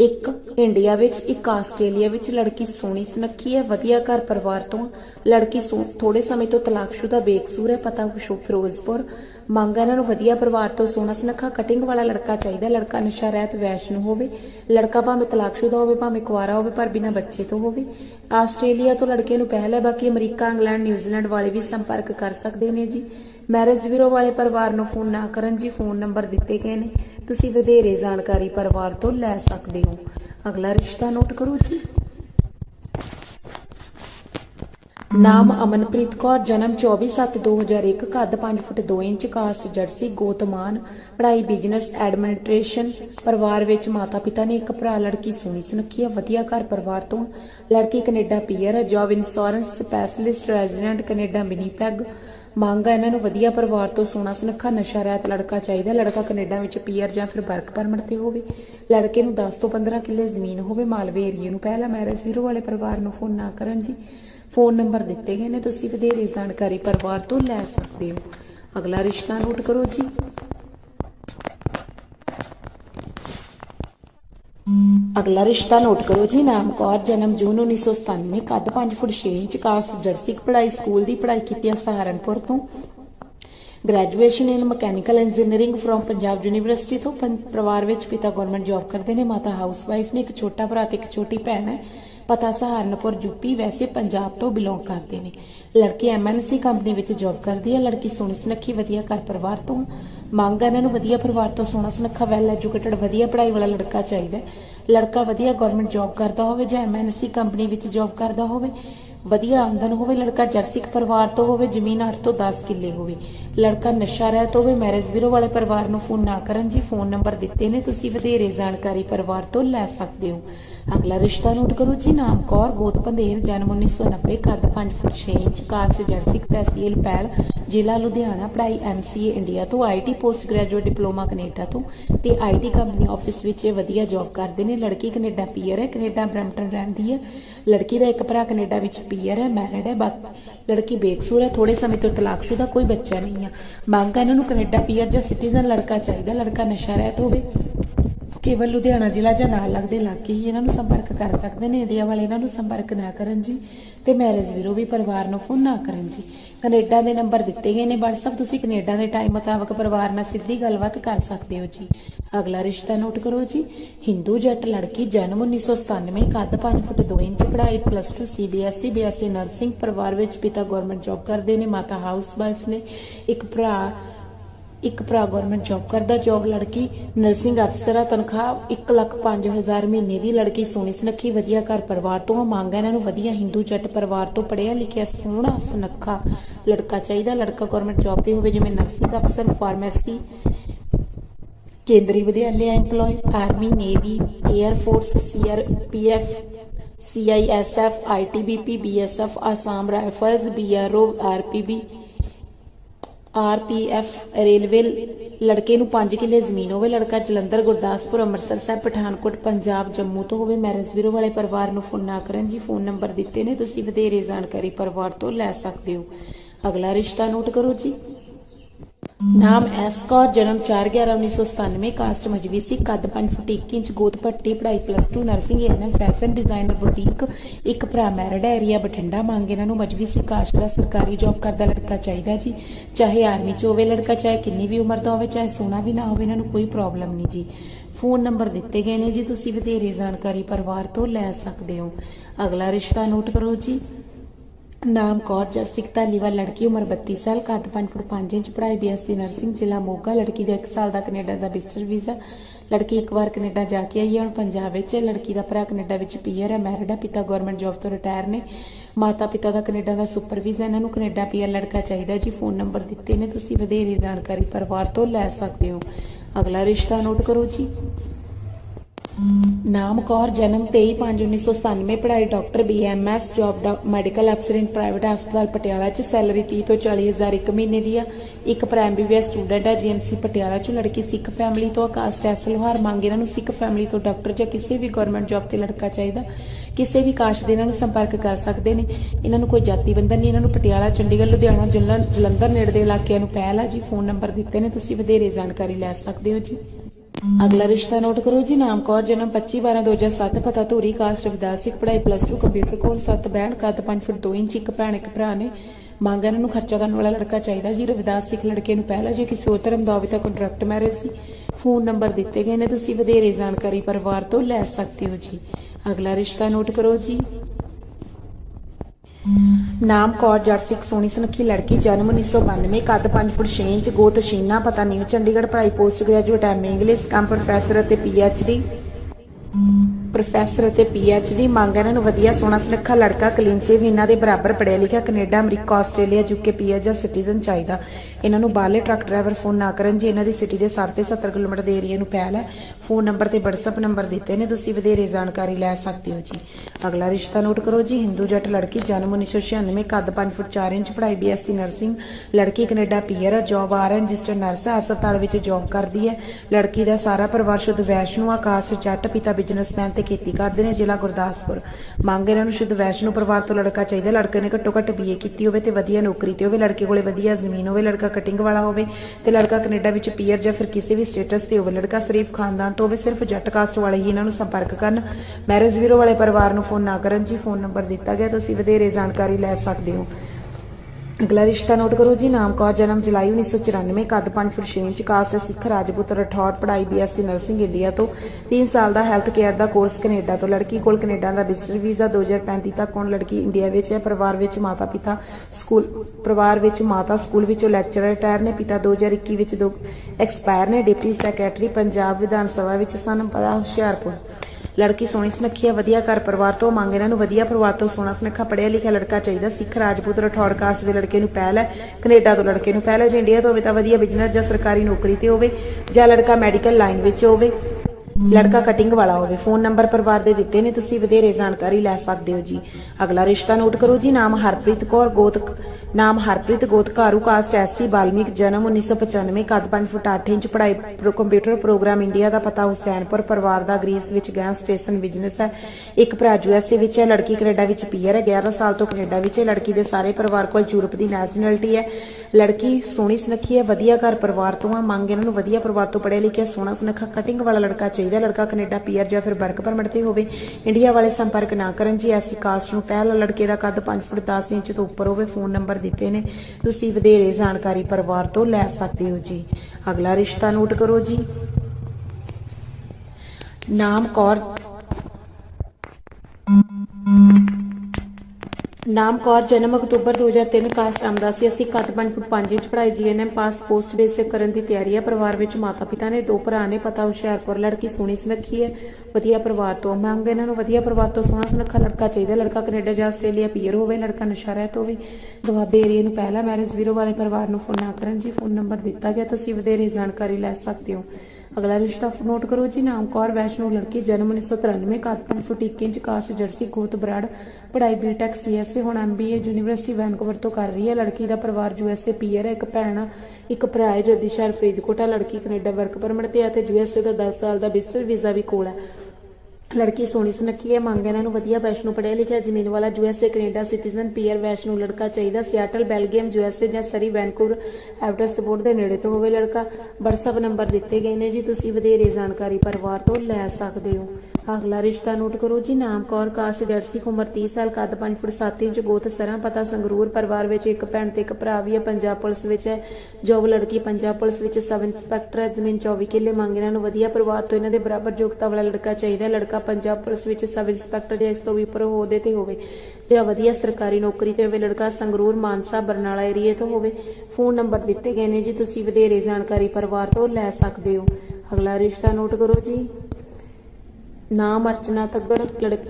ਇੱਕ ਇੰਡੀਆ ਵਿੱਚ, ਇੱਕ ਆਸਟ੍ਰੇਲੀਆ ਵਿੱਚ ਲੜਕੀ ਸੋਹਣੀ ਸੁਨੱਖੀ ਹੈ, ਵਧੀਆ ਘਰ ਪਰਿਵਾਰ ਤੋਂ ਲੜਕੀ ਥੋੜੇ ਸਮੇਂ ਤੋਂ ਤਲਾਕਸ਼ੁਦਾ ਬੇਕਸੂਰ ਹੈ, ਪਤਾ ਕੁਸ਼ੋ ਫਿਰੋਜ਼ਪੁਰ। ਮੰਗ ਇਹਨਾਂ ਨੂੰ ਵਧੀਆ ਪਰਿਵਾਰ ਤੋਂ ਸੋਹਣਾ ਸੁਨੱਖਾ ਕਟਿੰਗ ਵਾਲਾ ਲੜਕਾ ਚਾਹੀਦਾ ਲੜਕਾ ਨਸ਼ਾ ਰਹਿਤ ਵੈਸ਼ਨੂ ਹੋਵੇ। ਲੜਕਾ ਭਾਵੇਂ ਤਲਾਕਸ਼ੁਦਾ ਹੋਵੇ, ਭਾਵੇਂ ਕੁਆਰਾ ਹੋਵੇ, ਪਰ ਬਿਨਾਂ ਬੱਚੇ ਤੋਂ ਹੋਵੇ। ਆਸਟ੍ਰੇਲੀਆ ਤੋਂ ਲੜਕੇ ਨੂੰ ਪਹਿਲ ਬਾਕੀ ਅਮਰੀਕਾ, ਇੰਗਲੈਂਡ, ਨਿਊਜ਼ੀਲੈਂਡ ਵਾਲੇ ਵੀ ਸੰਪਰਕ ਕਰ ਸਕਦੇ ਨੇ ਜੀ। ਮੈਰਿਜ ਬਿਊਰੋ ਵਾਲੇ ਪਰਿਵਾਰ ਨੂੰ ਫੋਨ ਨਾ ਕਰਨ ਜੀ, ਫੋਨ ਨੰਬਰ ਦਿੱਤੇ ਗਏ ਨੇ। ਤੁਸੀਂ ਵਧੇਰੇ ਜਾਣਕਾਰੀ ਪਰਿਵਾਰ ਤੋਂ ਲੈ ਸਕਦੇ ਹੋ। ਅਗਲਾ ਰਿਸ਼ਤਾ ਨੋਟ ਕਰੋ ਜੀ। ਨਾਮ ਅਮਨਪ੍ਰੀਤ ਕੌਰ, ਜਨਮ 24/7/2001 ਕੱਦ 5 ਫੁੱਟ 2 ਇੰਚ ਕਾਸਟ ਜਰਸੀ, ਗੋਤਮਾਨ, ਪੜ੍ਹਾਈ ਬਿਜ਼ਨਸ, ਐਡਮਿਨਿਸਟ੍ਰੇਸ਼ਨ, ਪਰਿਵਾਰ ਵਿੱਚ ਮਾਤਾ ਪਿਤਾ ਨੇ ਇੱਕ ਭਰਾ, ਲੜਕੀ ਸੋਹਣੀ ਸੁਨੱਖੀ ਹੈ ਵਧੀਆ ਘਰ ਪਰਿਵਾਰ ਤੋਂ। ਲੜਕੀ ਕੈਨੇਡਾ ਪੀਅਰ ਹੈ job insurance specialist resident Canada Winnipeg ਮੰਗ ਆ ਇਹਨਾਂ ਨੂੰ ਵਧੀਆ ਪਰਿਵਾਰ ਤੋਂ ਸੋਹਣਾ ਸੁਨੱਖਾ, ਨਸ਼ਾ ਰਹਿਤ ਲੜਕਾ ਚਾਹੀਦਾ, ਲੜਕਾ ਕੈਨੇਡਾ ਵਿੱਚ ਪੀਅਰ ਜਾਂ ਫਿਰ ਵਰਕ ਪਰਮਿਟ ਤੇ ਹੋਵੇ। ਲੜਕੇ ਨੂੰ 10 ਤੋਂ 15 ਕਿੱਲੇ ਜ਼ਮੀਨ ਹੋਵੇ, ਮਾਲਵੇ ਏਰੀਏ ਨੂੰ ਪਹਿਲਾ ਮੈਰਿਜ ਵੀਰੋ ਵਾਲੇ ਪਰਿਵਾਰ ਨੂੰ ਫੋਨ ਨਾ ਕਰਨ ਜੀ। ਫੋਨ ਨੰਬਰ ਦਿੱਤੇ ਗਏ ਨੇ, ਤੁਸੀਂ ਵਧੇਰੇ ਜਾਣਕਾਰੀ ਪਰਿਵਾਰ ਤੋਂ ਲੈ ਸਕਦੇ ਹੋ। ਅਗਲਾ ਰਿਸ਼ਤਾ ਨੋਟ ਕਰੋ ਜੀ। ਅਗਲਾ ਰਿਸ਼ਤਾ ਨੋਟ ਕਰੋ ਜੀ, ਨਾਮ ਕੌਰ, ਜਨਮ ਜੂਨ 1997 ਕੱਦ 5 ਫੁੱਟ 6 ਇੰਚ ਕਾਸਟ ਜਰਸੀ ਪੜ੍ਹਾਈ, ਸਕੂਲ ਦੀ ਪੜ੍ਹਾਈ ਕੀਤੀ ਹੈ ਸਹਾਰਨਪੁਰ ਤੋਂ। Graduation in mechanical engineering from Punjab university ਤੋਂ। ਪਰਿਵਾਰ ਵਿੱਚ ਪਿਤਾ ਗਵਰਨਮੈਂਟ ਜੌਬ ਕਰਦੇ ਨੇ, ਮਾਤਾ ਹਾਊਸਵਾਈਫ ਨੇ, ਇੱਕ ਛੋਟਾ ਭਰਾ ਤੇ ਇੱਕ ਛੋਟੀ ਭੈਣ ਹੈ। ਪਤਾ ਸਹਾਰਨਪੁਰ ਯੂਪੀ ਵੈਸੇ ਪੰਜਾਬ ਤੋਂ ਬਿਲੋਂਗ ਕਰਦੇ ਨੇ। ਲੜਕੀ ਐਮਐਨਸੀ ਕੰਪਨੀ ਵਿੱਚ ਜੌਬ ਕਰਦੀ ਹੈ। ਲੜਕੀ ਸੋਹਣੀ ਸੁਨੱਖੀ, ਵਧੀਆ ਘਰ ਪਰਿਵਾਰ ਤੋਂ ਮੰਗ ਹੈ। ਇਹਨਾਂ ਨੂੰ ਵਧੀਆ ਪਰਿਵਾਰ ਤੋਂ ਸੋਹਣਾ ਸੁਨੱਖਾ ਵੈਲ ਐਜੂਕੇਟਡ ਵਧੀਆ ਪੜ੍ਹਾਈ ਵਾਲਾ ਲੜਕਾ ਚਾਹੀਦਾ ਲੜਕਾ ਵਧੀਆ ਗਵਰਨਮੈਂਟ ਜੌਬ ਕਰਦਾ ਹੋਵੇ ਜਾਂ ਐਮਐਨਸੀ ਕੰਪਨੀ ਵਿੱਚ ਜੌਬ ਕਰਦਾ ਹੋਵੇ ਵਧੀਆ ਆਮਦਨ ਹੋਵੇ, ਲੜਕਾ ਜਰਸਿਕ ਪਰਿਵਾਰ ਤੋਂ ਹੋਵੇ, ਜ਼ਮੀਨ 8 ਤੋਂ 10 ਕਿੱਲੇ ਹੋਵੇ। ਲੜਕਾ ਨਸ਼ਾ ਰਹਿਤ ਹੋਵੇ, ਮੈਰਿਜ ਬਿਊਰੋ ਵਾਲੇ ਪਰਿਵਾਰ ਨੂੰ ਫੋਨ ਨਾ ਕਰਨ ਜੀ, ਫੋਨ ਨੰਬਰ ਦਿੱਤੇ ਨੇ, ਤੁਸੀਂ ਵਧੇਰੇ ਜਾਣਕਾਰੀ ਪਰਿਵਾਰ ਤੋਂ ਲੈ ਸਕਦੇ ਹੋ। ਅਗਲਾ ਰਿਸ਼ਤਾ ਨੋਟ ਕਰੋ ਜੀ, ਨਾਮ ਕੌਰ, ਗੋਤ ਪੰਧੇਰ, ਜਨਮ 1990 ਕੱਦ 5 ਫੁੱਟ 6 ਇੰਚ ਕਾਸਟ ਜਰਸਿਕ ਤਹਿਸੀਲ ਪੈਲ, ਜ਼ਿਲ੍ਹਾ ਲੁਧਿਆਣਾ, ਪੜ੍ਹਾਈ ਐਮਸੀਏ ਇੰਡੀਆ ਤੋਂ IT post graduate diploma Canada ਤੋਂ ਤੇ ਆਈਟੀ ਕੰਪਨੀ ਆਫਿਸ ਵਿੱਚ ਇਹ ਵਧੀਆ ਜੌਬ ਕਰਦੇ ਨੇ। ਲੜਕੀ ਕੈਨੇਡਾ ਪੀਅਰ ਹੈ, ਕੈਨੇਡਾ ਬ੍ਰੈਂਪਟਨ ਰਹਿੰਦੀ ਹੈ। ਲੜਕੀ ਦਾ ਇੱਕ ਭਰਾ ਕੈਨੇਡਾ ਵਿੱਚ ਪੀਅਰ ਹੈ ਮੈਰਿਡ ਹੈ, ਬਾਕੀ ਲੜਕੀ ਬੇਕਸੂਰ ਹੈ ਥੋੜੇ ਸਮੇਂ ਤੋਂ ਤਲਾਕਸ਼ੁਦਾ ਕੋਈ ਬੱਚਾ ਨਹੀਂ ਹੈ ਮੰਗ ਹੈ ਇਹਨਾਂ ਨੂੰ ਕੈਨੇਡਾ ਪੀਅਰ ਜਾਂ ਸਿਟੀਜ਼ਨ ਲੜਕਾ ਚਾਹੀਦਾ, ਲੜਕਾ ਨਸ਼ਾ ਰਹਿਤ ਹੋਵੇ, ਕੇਵਲ ਲੁਧਿਆਣਾ ਜ਼ਿਲ੍ਹਾ ਜਾਂ ਨਾਲ ਲੱਗਦੇ ਇਲਾਕੇ ਹੀ ਇਹਨਾਂ ਨੂੰ ਸੰਪਰਕ ਕਰ ਸਕਦੇ ਨੇ, ਇੰਡੀਆ ਵਾਲੇ ਇਹਨਾਂ ਨੂੰ ਸੰਪਰਕ ਨਾ ਕਰਨ ਜੀ, ਤੇ ਮੈਰਿਜ ਵੀਰੋ ਵੀ ਪਰਿਵਾਰ ਨੂੰ ਫੋਨ ਨਾ ਕਰਨ ਜੀ। ਕੈਨੇਡਾ ਦੇ ਨੰਬਰ ਦਿੱਤੇ ਗਏ ਨੇ WhatsApp ਤੁਸੀਂ ਕੈਨੇਡਾ ਦੇ ਟਾਈਮ ਮੁਤਾਬਕ ਪਰਿਵਾਰ ਨਾਲ ਸਿੱਧੀ ਗੱਲਬਾਤ ਕਰ ਸਕਦੇ ਹੋ ਜੀ। ਅਗਲਾ ਰਿਸ਼ਤਾ ਨੋਟ ਕਰੋ ਜੀ। ਹਿੰਦੂ ਜੱਟ ਲੜਕੀ ਜਨਮ 1997 ਕੱਦ 5 ਫੁੱਟ 2 ਇੰਚ, ਪੜ੍ਹਾਈ ਪਲੱਸ 2 ਸੀਬੀਐਸਈ ਬੀਐਸਸੀ ਨਰਸਿੰਗ, ਪਰਿਵਾਰ ਵਿੱਚ ਪਿਤਾ ਗਵਰਨਮੈਂਟ ਜੌਬ ਕਰਦੇ ਨੇ, ਮਾਤਾ ਹਾਊਸ ਨੇ। ਇੱਕ ਭਰਾ ਇੱਕ ਭਰਾ ਗਵਰਨਮੈਂਟ ਜੌਬ ਕਰਦਾ ਜੌਬ ਲੜਕੀ ਨਰਸਿੰਗ ਅਫਸਰ ਆ, ਤਨਖਾਹ 1 ਲੱਖ 5000 ਮਹੀਨੇ ਦੀ। ਲੜਕੀ ਸੋਹਣੀ ਸੁਨੱਖੀ, ਵਧੀਆ ਘਰ ਪਰਿਵਾਰ ਤੋਂ ਮੰਗ ਹੈ ਇਹਨਾਂ ਨੂੰ ਵਧੀਆ ਹਿੰਦੂ ਜੱਟ ਪਰਿਵਾਰ ਤੋਂ ਪੜਿਆ ਲਿਖਿਆ, ਸੋਹਣਾ ਸੁਨੱਖਾ ਲੜਕਾ ਚਾਹੀਦਾ। ਲੜਕਾ ਗਵਰਨਮੈਂਟ ਜੌਬ ਤੇ ਹੋਵੇ, ਜਿਵੇਂ ਨਰਸਿੰਗ ਅਫਸਰ pharmacy Kendriya Vidyalaya EMPLOYE army navy air force CRPF CISF ITBP BSF Assam rifles BRO RPB RPF railway ਲੜਕੇ ਨੂੰ 5 ਕਿੱਲੇ ਜ਼ਮੀਨ ਹੋਵੇ, ਲੜਕਾ ਜਲੰਧਰ, ਗੁਰਦਾਸਪੁਰ, ਅੰਮ੍ਰਿਤਸਰ ਸਾਹਿਬ, ਪਠਾਨਕੋਟ, ਪੰਜਾਬ, ਜੰਮੂ ਤੋਂ ਹੋਵੇ, ਮੈਰਿਜ ਬਿਊਰੋ ਵਾਲੇ ਪਰਿਵਾਰ ਨੂੰ ਫੋਨ ਨਾ ਕਰਨ ਜੀ, ਫੋਨ ਨੰਬਰ ਦਿੱਤੇ ਨੇ, ਤੁਸੀਂ ਵਧੇਰੇ ਜਾਣਕਾਰੀ ਪਰਿਵਾਰ ਤੋਂ ਲੈ ਸਕਦੇ ਹੋ। ਅਗਲਾ ਰਿਸ਼ਤਾ ਨੋਟ ਕਰੋ ਜੀ। ਨਾਮ ਐਸ ਕੌਰ, ਜਨਮ 4/11/1997 ਕਾਸਟ ਮਜਵੀਸੀ ਕੱਦ 5 ਫੁੱਟ 1 ਇੰਚ ਗੋਤ ਭੱਟੀ ਪੜ੍ਹਾਈ ਪਲੱਸ 2 ਨਰਸਿੰਗ ਐਨਐਲ ਫੈਸ਼ਨ ਡਿਜ਼ਾਈਨਰ ਬੁਟੀਕ ਇੱਕ ਭਰਾ ਮੈਰਿਡ ਏਰੀਆ ਬਠਿੰਡਾ, ਮੰਗ ਇਹਨਾਂ ਨੂੰ ਮਜ਼ਬੀ ਸੀ, ਕਾਸਟ ਦਾ ਸਰਕਾਰੀ ਜੌਬ ਕਰਦਾ ਲੜਕਾ ਚਾਹੀਦਾ ਜੀ, ਚਾਹੇ ਆਰਮੀ ਚ ਹੋਵੇ ਲੜਕਾ, ਚਾਹੇ ਕਿੰਨੀ ਵੀ ਉਮਰ ਦਾ ਹੋਵੇ, ਚਾਹੇ ਸੋਨਾ ਵੀ ਨਾ ਹੋਵੇ, ਇਹਨਾਂ ਨੂੰ ਕੋਈ ਪ੍ਰੋਬਲਮ ਨਹੀਂ ਜੀ। ਫੋਨ ਨੰਬਰ ਦਿੱਤੇ ਗਏ ਨੇ ਜੀ, ਤੁਸੀਂ ਵਧੇਰੇ ਜਾਣਕਾਰੀ ਪਰਿਵਾਰ ਤੋਂ ਲੈ ਸਕਦੇ ਹੋ। ਅਗਲਾ ਰਿਸ਼ਤਾ ਨੋਟ ਕਰੋ ਜੀ। ਨਾਮ ਕੌਰ ਜਰਸਿਕ ਧਾਲੀਵਾਲ ਲੜਕੀ ਉਮਰ 32 ਸਾਲ ਕੱਦ 5 ਫੁੱਟ 5 ਇੰਚ, ਪੜ੍ਹਾਈ ਬੀਐਸਸੀ ਨਰਸਿੰਗ, ਜ਼ਿਲ੍ਹਾ ਮੋਗਾ। ਲੜਕੀ ਦਾ 1 ਸਾਲ ਦਾ ਕੈਨੇਡਾ ਦਾ ਵਿਜ਼ਟਰ ਵੀਜ਼ਾ ਲੜਕੀ ਇੱਕ ਵਾਰ ਕੈਨੇਡਾ ਜਾ ਕੇ ਆਈ ਹੈ, ਹੁਣ ਪੰਜਾਬ ਵਿੱਚ ਹੈ। ਲੜਕੀ ਦਾ ਭਰਾ ਕੈਨੇਡਾ ਵਿੱਚ ਪੀਅਰ ਹੈ ਮੈਰਿਡ ਹੈ। ਪਿਤਾ ਗਵਰਨਮੈਂਟ ਜੌਬ ਤੋਂ ਰਿਟਾਇਰ ਨੇ। ਮਾਤਾ ਪਿਤਾ ਦਾ ਕੈਨੇਡਾ ਦਾ ਸੁਪਰ ਵੀਜ਼ਾ ਇਹਨਾਂ ਨੂੰ ਕੈਨੇਡਾ ਪੀਆਰ ਲੜਕਾ ਚਾਹੀਦਾ ਜੀ ਫੋਨ ਨੰਬਰ ਦਿੱਤੇ ਨੇ, ਤੁਸੀਂ ਵਧੇਰੇ ਜਾਣਕਾਰੀ ਪਰਿਵਾਰ ਤੋਂ ਲੈ ਸਕਦੇ ਹੋ। ਅਗਲਾ ਰਿਸ਼ਤਾ ਨੋਟ ਕਰੋ ਜੀ। ਨਾਮ ਕੌਰ, ਜਨਮ 23/5/1997 ਪੜ੍ਹਾਈ ਡਾਕਟਰ ਬੀਐਮਐਸ ਜੌਬ ਮੈਡੀਕਲ ਅਫਸਰ ਇਨ ਪ੍ਰਾਈਵੇਟ ਹਸਪਤਾਲ ਪਟਿਆਲਾ ਚ ਸੈਲਰੀ 30 ਤੋਂ 40000 ਇੱਕ ਮਹੀਨੇ ਦੀ ਆ। ਇੱਕ ਪ੍ਰਾਇਮ ਬੀਬੀਐਸ ਸਟੂਡੈਂਟ ਆ ਜੀਐਮਸੀ ਪਟਿਆਲਾ ਚ ਲੜਕੀ ਸਿੱਖ ਫੈਮਿਲੀ ਤੋਂ ਕਾਸਟ ਐਸ ਲੋਹਾਰ ਮੰਗ, ਇਹਨਾਂ ਨੂੰ ਸਿੱਖ ਫੈਮਿਲੀ ਤੋਂ ਡਾਕਟਰ ਜਾਂ ਕਿਸੇ ਵੀ ਗਵਰਨਮੈਂਟ ਜੌਬ ਤੇ ਲੜਕਾ ਚਾਹੀਦਾ। ਕਿਸੇ ਵੀ ਕਾਸਟ ਦੇ ਇਹਨਾਂ ਨੂੰ ਸੰਪਰਕ ਕਰ ਸਕਦੇ ਨੇ। ਇਹਨਾਂ ਨੂੰ ਕੋਈ ਜਾਤੀ ਬੰਧਨ ਨਹੀਂ, ਇਹਨਾਂ ਨੂੰ ਪਟਿਆਲਾ, ਚੰਡੀਗੜ੍ਹ, ਲੁਧਿਆਣਾ ਜਲੰ- ਜਲੰਧਰ ਨੇੜੇ ਦੇ ਇਲਾਕਿਆਂ ਨੂੰ ਪਹਿਲ ਆ ਜੀ। ਫੋਨ ਨੰਬਰ ਦਿੱਤੇ ਨੇ, ਤੁਸੀਂ ਵਧੇਰੇ ਜਾਣਕਾਰੀ ਲੈ ਸਕਦੇ ਹੋ ਜੀ। ਅਗਲਾ ਰਿਸ਼ਤਾ ਨੋਟ ਕਰੋ ਜੀ, ਨਾਮ ਕੌਰ, ਜਨਮ 25/12/2007 ਪਤਾ ਧੂਰੀ ਕਾਸਟ ਵਿਦਾਸਿਕ ਪੜ੍ਹਾਈ ਪਲੱਸ 2 ਕੰਪਿਊਟਰ ਕੋਰਸ 7 ਬੈਂਡ ਕੱਦ 5 ਫੁੱਟ 2 ਇੰਚ, ਇੱਕ ਭੈਣ, ਇੱਕ ਭਰਾ ਨੇ। ਮੰਗ ਇਹਨਾਂ ਨੂੰ ਖਰਚਾ ਕਰਨ ਵਾਲਾ ਲੜਕਾ ਚਾਹੀਦਾ ਜੀ। ਰਵਿਦਾਸ ਸਿੱਖ ਲੜਕੇ ਨੂੰ ਪਹਿਲਾਂ ਜੇ ਕਿਸੇ ਹੋਰ ਧਰਮ ਦਾ ਹੋਵੇ ਤਾਂ ਕੰਟਰੈਕਟ ਮੈਰਿਜ ਸੀ। ਫੋਨ ਨੰਬਰ ਦਿੱਤੇ ਗਏ ਨੇ। ਤੁਸੀਂ ਵਧੇਰੇ ਜਾਣਕਾਰੀ ਪਰਿਵਾਰ ਤੋਂ ਲੈ ਸਕਦੇ ਹੋ ਜੀ। ਅਗਲਾ ਰਿਸ਼ਤਾ ਨੋਟ ਕਰੋ ਜੀ। ਨਾਮ ਕੌਰ ਜੱਟ ਸਿੱਖ ਸੋਹਣੀ ਸੁਨੱਖੀ ਲੜਕੀ, ਜਨਮ 1992 ਕੱਦ 5 ਫੁੱਟ 6 ਇੰਚ, ਗੋਤ ਸ਼ੀਨਾ, ਪਤਾ ਨਿਊ ਚੰਡੀਗੜ੍ਹ ਪੜ੍ਹਾਈ ਪੋਸਟ ਗ੍ਰੈਜੂਏਟ ਐਮ ਇੰਗਲਿਸ਼ ਕੰਮ ਪ੍ਰੋਫੈਸਰ ਅਤੇ ਡੀ ਪ੍ਰੋਫੈਸਰ ਅਤੇ ਡੀ ਮੰਗ ਇਹਨਾਂ ਨੂੰ ਵਧੀਆ ਸੋਹਣਾ ਸੁਨੱਖਾ ਲੜਕਾ, ਕਲੀਨ ਸੇਵ, ਇਹਨਾਂ ਦੇ ਬਰਾਬਰ ਪੜਿਆ ਲਿਖਿਆ, Canada, America, Australia UK PR ਜਾਂ ਸਿਟੀਜ਼ਨ ਚਾਹੀਦਾ। ਇਹਨਾਂ ਨੂੰ ਬਾਹਰਲੇ ਟਰੱਕ ਡਰਾਈਵਰ ਫੋਨ ਨਾ ਕਰਨ ਜੀ ਇਹਨਾਂ ਦੀ ਸਿਟੀ ਦੇ 60 ਤੇ 70 ਕਿਲੋਮੀਟਰ ਦੇ ਏਰੀਆ ਨੂੰ ਪੈਲ ਹੈ। ਫੋਨ ਨੰਬਰ ਤੇ WhatsApp ਨੰਬਰ ਦਿੱਤੇ ਨੇ, ਤੁਸੀਂ ਵਧੇਰੇ ਜਾਣਕਾਰੀ ਲੈ ਸਕਦੇ ਹੋ ਜੀ। ਅਗਲਾ ਰਿਸ਼ਤਾ ਨੋਟ ਕਰੋ ਜੀ ਹਿੰਦੂ ਜੱਟ ਲੜਕੀ, ਜਨਮ 1996 ਕੱਦ 5 ਫੁੱਟ 4 ਇੰਚ, ਪੜ੍ਹਾਈ ਬੀਐਸਸੀ ਨਰਸਿੰਗ, ਲੜਕੀ ਕੈਨੇਡਾ ਪੀਆਰ ਹੈ ਜੌਬ ਆ ਰਿਹਾ, ਰਜਿਸਟਰ ਨਰਸ ਹੈ, ਹਸਪਤਾਲ ਵਿੱਚ ਜੌਬ ਕਰਦੀ ਹੈ। ਲੜਕੀ ਦਾ ਸਾਰਾ ਪਰਿਵਾਰ ਸ਼ੁੱਧ ਵੈਸ਼ਨੂ, ਆਕਾਸ਼, ਜੱਟ, ਪਿਤਾ ਬਿਜ਼ਨਸਮੈਨ ਤੇ ਖੇਤੀ ਕਰਦੇ ਨੇ ਜ਼ਿਲ੍ਹਾ ਗੁਰਦਾਸਪੁਰ। ਮੰਗ ਇਹਨਾਂ ਨੂੰ ਸ਼ੁੱਧ ਵੈਸ਼ਨੂ ਪਰਿਵਾਰ ਤੋਂ ਲੜਕਾ ਚਾਹੀਦਾ। ਲੜਕੇ ਨੇ ਘੱਟੋ ਘੱਟ ਬੀਏ ਕੀਤੀ ਹੋਵੇ ਤੇ ਵਧੀਆ ਨੌਕਰੀ ਤੇ ਹੋਵੇ। ਲੜਕੇ ਕੋਲੇ ਵਧੀਆ ਜ਼ਮੀਨ ਹੋਵੇ, ਲੜਕਾ ਕਟਿੰਗ ਵਾਲਾ ਹੋਵੇ ਤੇ ਲੜਕਾ ਕੈਨੇਡਾ ਵਿੱਚ ਪੀਆਰ ਜਾਂ ਫਿਰ ਕਿਸੇ ਵੀ ਸਟੇਟਸ ਤੇ ਹੋਵੇ। ਲੜਕਾ ਸ਼ਰੀਫ ਖਾਨਦਾਨ ਤੋਂ ਹੋਵੇ, ਸਿਰਫ ਜੱਟ ਕਾਸਟ ਵਾਲੇ ਹੀ ਇਹਨਾਂ ਨੂੰ ਸੰਪਰਕ ਕਰਨ। ਮੈਰਿਜ ਬਿਊਰੋ ਵਾਲੇ ਪਰਿਵਾਰ ਨੂੰ ਫੋਨ ਨਾ ਕਰਨ ਜੀ। ਫੋਨ ਨੰਬਰ ਦਿੱਤਾ ਗਿਆ, ਤੁਸੀਂ ਵਧੇਰੇ ਜਾਣਕਾਰੀ ਲੈ ਸਕਦੇ ਹੋ। ਅਗਲਾ ਰਿਸ਼ਤਾ ਨੋਟ ਕਰੋ ਜੀ, ਨਾਮ ਕੌਰ, ਜਨਮ ਜੁਲਾਈ 1994 ਕੱਦ 5 foot 6 inch caste Sikh Rajput Rathore ਪੜ੍ਹਾਈ ਬੀਐਸਸੀ ਨਰਸਿੰਗ ਇੰਡੀਆ ਤੋਂ 3 ਸਾਲ ਦਾ ਹੈਲਥ ਕੇਅਰ ਦਾ ਕੋਰਸ ਕੈਨੇਡਾ ਤੋਂ। ਲੜਕੀ ਕੋਲ ਕੈਨੇਡਾ ਦਾ ਵਿਜ਼ਟਰ ਵੀਜ਼ਾ 2035 ਤੱਕ, ਹੁਣ ਲੜਕੀ ਇੰਡੀਆ ਵਿੱਚ ਹੈ। ਪਰਿਵਾਰ ਵਿੱਚ ਮਾਤਾ ਪਿਤਾ ਸਕੂਲ, ਪਰਿਵਾਰ ਵਿੱਚ ਮਾਤਾ ਸਕੂਲ ਵਿੱਚੋਂ ਲੈਕਚਰਰ ਰਿਟਾਇਰ ਨੇ। ਪਿਤਾ 2021 ਵਿੱਚ ਦੋ ਐਕਸਪਾਇਰ ਨੇ। ਡਿਪਟੀ ਸੈਕਟਰੀ ਪੰਜਾਬ ਵਿਧਾਨ ਸਭਾ ਵਿੱਚ ਸਨ ਪਤਾ ਹੁਸ਼ਿਆਰਪੁਰ। ਲੜਕੀ ਸੋਹਣੀ ਸੁਨੱਖੀ ਹੈ, ਵਧੀਆ ਘਰ ਪਰਿਵਾਰ ਤੋਂ ਮੰਗ ਇਹਨਾਂ ਨੂੰ ਵਧੀਆ ਪਰਿਵਾਰ ਤੋਂ ਸੋਹਣਾ ਸੁਨੱਖਾ ਪੜਿਆ ਲਿਖਿਆ ਲੜਕਾ ਚਾਹੀਦਾ। ਸਿੱਖ ਰਾਜਪੂਤ ਰਠੌਰ ਕਾਸਟ ਦੇ ਲੜਕੇ ਨੂੰ ਪਹਿਲ ਹੈ, ਕੈਨੇਡਾ ਤੋਂ ਲੜਕੇ ਨੂੰ ਪਹਿਲ ਹੈ। ਜੇ ਇੰਡੀਆ ਤੋਂ ਹੋਵੇ ਤਾਂ ਵਧੀਆ ਬਿਜ਼ਨਸ ਜਾਂ ਸਰਕਾਰੀ ਨੌਕਰੀ ਤੇ ਹੋਵੇ ਜਾਂ ਲੜਕਾ ਮੈਡੀਕਲ ਲਾਈਨ ਵਿੱਚ ਹੋਵੇ। ਲੜਕਾ ਕਟਿੰਗ ਵਾਲਾ ਹੋਵੇ ਫੋਨ ਨੰਬਰ ਪਰਿਵਾਰ ਦੇ ਦਿੱਤੇ ਨੇ, ਤੁਸੀਂ ਵਧੇਰੇ ਜਾਣਕਾਰੀ ਲੈ ਸਕਦੇ ਹੋ ਜੀ। ਅਗਲਾ ਰਿਸ਼ਤਾ ਨੋਟ ਕਰੋ ਜੀ, ਨਾਮ ਹਰਪ੍ਰੀਤ ਕੌਰ ਗੋਤ ਨਾਮ ਹਰਪ੍ਰੀਤ ਗੋਤ ਘਾਰੂ ਕਾਸਟ ਐਸਸੀ ਬਾਲਮੀਕ, ਜਨਮ 1995 ਕੱਦ 5 ਫੁੱਟ 8 ਇੰਚ, ਪੜ੍ਹਾਈ ਕੰਪਿਊਟਰ ਪ੍ਰੋਗਰਾਮ ਇੰਡੀਆ ਦਾ ਪਤਾ, ਹੁਸੈਨਪੁਰ, ਪਰਿਵਾਰ ਦਾ ਗ੍ਰੀਸ ਵਿੱਚ ਗੈਸ ਸਟੇਸ਼ਨ ਬਿਜ਼ਨਸ ਹੈ। ਇੱਕ ਭਰਾ ਯੂਐਸਏ ਵਿੱਚ ਹੈ, ਲੜਕੀ ਕੈਨੇਡਾ ਵਿੱਚ ਪੀਅਰ ਹੈ 11 ਸਾਲ ਤੋਂ ਕੈਨੇਡਾ ਵਿੱਚ ਹੈ, ਲੜਕੀ ਦੇ ਸਾਰੇ ਪਰਿਵਾਰ ਕੋਲ ਯੂਰਪ ਦੀ ਨੈਸ਼ਨੈਲਿਟੀ ਹੈ। ਲੜਕੀ ਸੋਹਣੀ ਸੁਨੱਖੀ ਹੈ, ਵਧੀਆ ਘਰ ਪਰਿਵਾਰ ਤੋਂ ਆ, ਮੰਗ ਇਹਨਾਂ ਨੂੰ ਵਧੀਆ ਪਰਿਵਾਰ ਤੋਂ ਪੜ੍ਹਿਆ ਲਿਖਿਆ ਸੋਹਣਾ ਸੁਨੱਖਾ ਕਟਿੰਗ ਵਾਲਾ ਲੜਕਾ ਚਾਹੀਦਾ ਲੜਕਾ ਕੈਨੇਡਾ ਪੀਆਰ ਜਾਂ ਫਿਰ ਵਰਕ ਪਰਮਿਟ ਤੇ ਹੋਵੇ। ਇੰਡੀਆ ਵਾਲੇ ਸੰਪਰਕ ਨਾ ਕਰਨ, ਜੀ ਐਸੀ ਕਾਸਟ ਨੂੰ ਪਹਿਲਾ ਲੜਕੇ ਦਾ ਕੱਦ 5 ਫੁੱਟ 10 ਇੰਚ ਤੋਂ ਉੱਪਰ ਹੋਵੇ, ਫੋਨ ਨੰਬਰ ਦਿੱਤੇ ਨੇ। ਤੁਸੀਂ ਵਧੇਰੇ ਜਾਣਕਾਰੀ ਪਰਿਵਾਰ ਤੋਂ ਲੈ ਸਕਦੇ ਹੋ ਜੀ। ਅਗਲਾ ਰਿਸ਼ਤਾ ਨੋਟ ਕਰੋ ਜੀ। ਨਾਮ ਕੌਰ। ਨਾਮ ਕੌਰ, ਜਨਮ ਅਕਤੂਬਰ 2003 ਕਾਸਟ ਰਾਮਦਾਸੀ, ਅਸੀਂ ਕੱਦ 5 ਫੁੱਟ 5 ਇੰਚ ਪੜ੍ਹਾਈ ਜੀਐਨਐਮ ਪਾਸ, ਪੋਸਟ ਬੇਸਿਕ ਕਰਨ ਦੀ ਤਿਆਰੀ ਹੈ। ਪਰਿਵਾਰ ਵਿੱਚ ਮਾਤਾ ਪਿਤਾ ਨੇ, ਦੋ ਭਰਾ ਨੇ, ਪਤਾ ਹੁਸ਼ਿਆਰਪੁਰ, ਲੜਕੀ ਸੋਹਣੀ ਸੁਨੱਖੀ ਹੈ। ਵਧੀਆ ਪਰਿਵਾਰ ਤੋਂ ਮੰਗ ਇਹਨਾਂ ਨੂੰ, ਵਧੀਆ ਪਰਿਵਾਰ ਤੋਂ ਸੋਹਣਾ ਸੁਨੱਖਾ ਲੜਕਾ ਚਾਹੀਦਾ ਲੜਕਾ ਕੈਨੇਡਾ ਜਾਂ ਆਸਟ੍ਰੇਲੀਆ ਪੀਅਰ ਹੋਵੇ, ਲੜਕਾ ਨਸ਼ਾ ਰਹਿਤ ਹੋਵੇ। ਦੁਆਬੇ ਏਰੀਆ ਨੂੰ ਪਹਿਲਾ ਮੈਰਿਜ ਵੀਰੋ ਵਾਲੇ ਪਰਿਵਾਰ ਨੂੰ ਫੋਨ ਨਾ ਕਰਨ। ਜੀ, ਫੋਨ ਨੰਬਰ ਦਿੱਤਾ ਗਿਆ, ਤੁਸੀਂ ਵਧੇਰੇ ਜਾਣਕਾਰੀ ਲੈ ਸਕਦੇ ਹੋ। ਅਗਲਾ ਰਿਸ਼ਤਾ ਨੋਟ ਕਰੋ ਜੀ। ਨਾਮ ਕੌਰ, ਵੈਸ਼ਨੂ ਲੜਕੀ, ਜਨਮ 1993 ਕੱਦ 5 ਫੁੱਟ 1 ਇੰਚ ਕਾਸਟ ਜਰਸੀ ਕੋਤ ਬਰਾੜ, ਪੜ੍ਹਾਈ ਬੀਟੈਕ ਸੀਐਸਏ ਹੁਣ ਐਮਬੀਏ ਯੂਨੀਵਰਸਿਟੀ ਵੈਨਕੂਵਰ ਤੋਂ ਕਰ ਰਹੀ ਹੈ। ਲੜਕੀ ਦਾ ਪਰਿਵਾਰ ਯੂਐਸਏ ਪੀਅਰ ਹੈ। ਇੱਕ ਭੈਣ, ਇੱਕ ਭਰਾ ਹੈ ਜੱਦੀ ਸ਼ਹਿਰ ਫਰੀਦਕੋਟ ਆ ਲੜਕੀ ਕੈਨੇਡਾ ਵਰਕ ਪਰਮਿਟ ਤੇ ਆ ਤੇ ਯੂਐਸਏ ਦਾ 10 ਸਾਲ ਦਾ ਵਿਜ਼ਟਰ ਵੀਜ਼ਾ ਵੀ ਕੋਲ ਹੈ। ਲੜਕੀ ਸੋਹਣੀ ਸੁਨੱਖੀ ਹੈ, ਮੰਗ ਇਹਨਾਂ ਨੂੰ ਵਧੀਆ ਵੈਸ਼ਨੂ ਪੜ੍ਹਿਆ ਲਿਖਿਆ ਜ਼ਮੀਨ ਵਾਲਾ ਯੂਐਸਏ ਕੈਨੇਡਾ ਸਿਟੀਜ਼ਨ ਪੀਆਰ ਵੈਸ਼ਨੂ ਲੜਕਾ ਚਾਹੀਦਾ। ਸਿਆਟਲ ਬੈਲਜੀਅਮ ਯੂਐਸਏ ਜਾਂ ਸਰੀ ਵੈਨਕੂਵਰ ਐਵਟਰ ਸਪੋਰਟ ਦੇ ਨੇੜੇ ਤੋਂ ਹੋਵੇ ਲੜਕਾ। WhatsApp ਨੰਬਰ ਦਿੱਤੇ ਗਏ ਨੇ ਜੀ, ਤੁਸੀਂ ਵਧੇਰੇ ਜਾਣਕਾਰੀ ਪਰਿਵਾਰ ਤੋਂ ਲੈ ਸਕਦੇ ਹੋ। ਅਗਲਾ ਰਿਸ਼ਤਾ ਨੋਟ ਕਰੋ ਜੀ, ਨਾਮ ਕੌਰ, ਕਾਸਟ ਜਰਸੀ ਉਮਰ 30 ਸਾਲ, ਕੱਦ 5 ਫੁੱਟ 7 ਇੰਚ, ਗੋਤ ਸਰਾਂ, ਪਤਾ ਸੰਗਰੂਰ, ਪਰਿਵਾਰ ਵਿੱਚ ਇੱਕ ਭੈਣ ਤੇ ਇੱਕ ਭਰਾ ਵੀ ਹੈ, ਪੰਜਾਬ ਪੁਲਿਸ ਵਿੱਚ ਹੈ। ਜੋਬ ਲੜਕੀ ਪੰਜਾਬ ਪੁਲਿਸ ਵਿੱਚ ਸਬ ਇੰਸਪੈਕਟਰ ਹੈ, ਜ਼ਮੀਨ 24 ਕਿੱਲੇ ਮੰਗ ਇਹਨਾਂ ਨੂੰ ਵਧੀਆ ਪਰਿਵਾਰ ਤੋਂ ਇਹਨਾਂ ਦੇ ਬਰਾਬਰ ਯੋਗਤਾ ਵਾਲਾ ਲੜਕਾ ਚਾਹੀਦਾ ਲੜਕਾ ਪੰਜਾਬ ਪੁਲਿਸ ਵਿੱਚ ਸਬ ਇੰਸਪੈਕਟਰ ਜਾਂ ਇਸ ਤੋਂ ਵੀ ਉੱਪਰ ਅਹੁਦੇ ਤੇ ਹੋਵੇ, ਜਾਂ ਵਧੀਆ ਸਰਕਾਰੀ ਨੌਕਰੀ ਤੇ ਹੋਵੇ, ਲੜਕਾ ਸੰਗਰੂਰ, ਮਾਨਸਾ, ਬਰਨਾਲਾ ਏਰੀਏ ਤੋਂ ਹੋਵੇ, ਫੋਨ ਨੰਬਰ ਦਿੱਤੇ ਗਏ ਨੇ ਜੀ, ਤੁਸੀਂ ਵਧੇਰੇ ਜਾਣਕਾਰੀ ਪਰਿਵਾਰ ਤੋਂ ਲੈ ਸਕਦੇ ਹੋ। ਅਗਲਾ ਰਿਸ਼ਤਾ ਨੋਟ ਕਰੋ ਜੀ। ਨਾਮ ਅਰਚਨਾ ਤੱਗੜ ਲੜਕ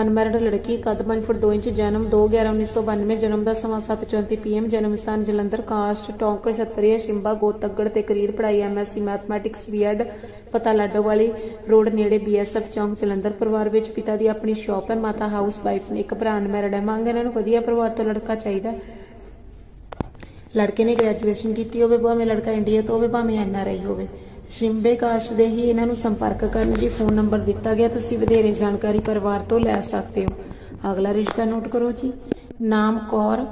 ਅਨਮੈਰਿਡ ਲੜਕੀ, ਕੱਦ 5 ਫੁੱਟ 2 ਇੰਚ, ਜਨਮ 2/11/1992 ਜਨਮ ਦਾ ਸਮਾਂ 7:34 ਪੀਐਮ ਜਨਮ ਸਥਾਨ ਜਲੰਧਰ, ਕਾਸਟ ਟੌਂਕ ਛਤਰੀਆ, ਸ਼ਿੰਬਾ, ਗੋਤ ਤੇ ਕਰੀਰ ਪੜ੍ਹਾਈ ਐਮਐਸਸੀ ਮੈਥਮੈਟਿਕਸ, ਬੀਐਡ, ਪਤਾ ਲਾਡੋ ਵਾਲੀ ਰੋਡ ਨੇੜੇ ਬੀਐਸਐਫ ਚੌਂਕ, ਜਲੰਧਰ ਪਰਿਵਾਰ ਵਿੱਚ ਪਿਤਾ ਦੀ ਆਪਣੀ ਸ਼ਾਪ ਹੈ, ਮਾਤਾ ਹਾਊਸ ਵਾਈਫ ਨੇ ਇੱਕ ਭਰਾ ਅਨਮੈਰਿਡ ਹੈ ਮੰਗ ਇਹਨਾਂ ਨੂੰ ਵਧੀਆ ਪਰਿਵਾਰ ਤੋਂ ਲੜਕਾ ਚਾਹੀਦਾ ਹੈ। ਲੜਕੇ ਨੇ ਗ੍ਰੈਜੂਏਸ਼ਨ ਕੀਤੀ ਹੋਵੇ, ਭਾਵੇਂ ਲੜਕਾ ਇੰਡੀਆ ਤੋਂ ਹੋਵੇ, ਭਾਵੇਂ ਐਨਆਰਆਈ ਹੋਵੇ ਸ਼ਿੰਬੇ ਕਾਸ਼ ਦੇ ਹੀ ਇਹਨਾਂ ਨੂੰ ਸੰਪਰਕ ਕਰਨ ਜੀ ਫੋਨ ਨੰਬਰ ਦਿੱਤਾ ਗਿਆ। ਤੁਸੀਂ ਵਧੇਰੇ ਜਾਣਕਾਰੀ ਪਰਿਵਾਰ ਤੋਂ ਲੈ ਸਕਦੇ ਹੋ। ਅਗਲਾ ਰਿਸ਼ਤਾ ਨੋਟ ਕਰੋ ਜੀ। ਨਾਮ ਕੌਰ।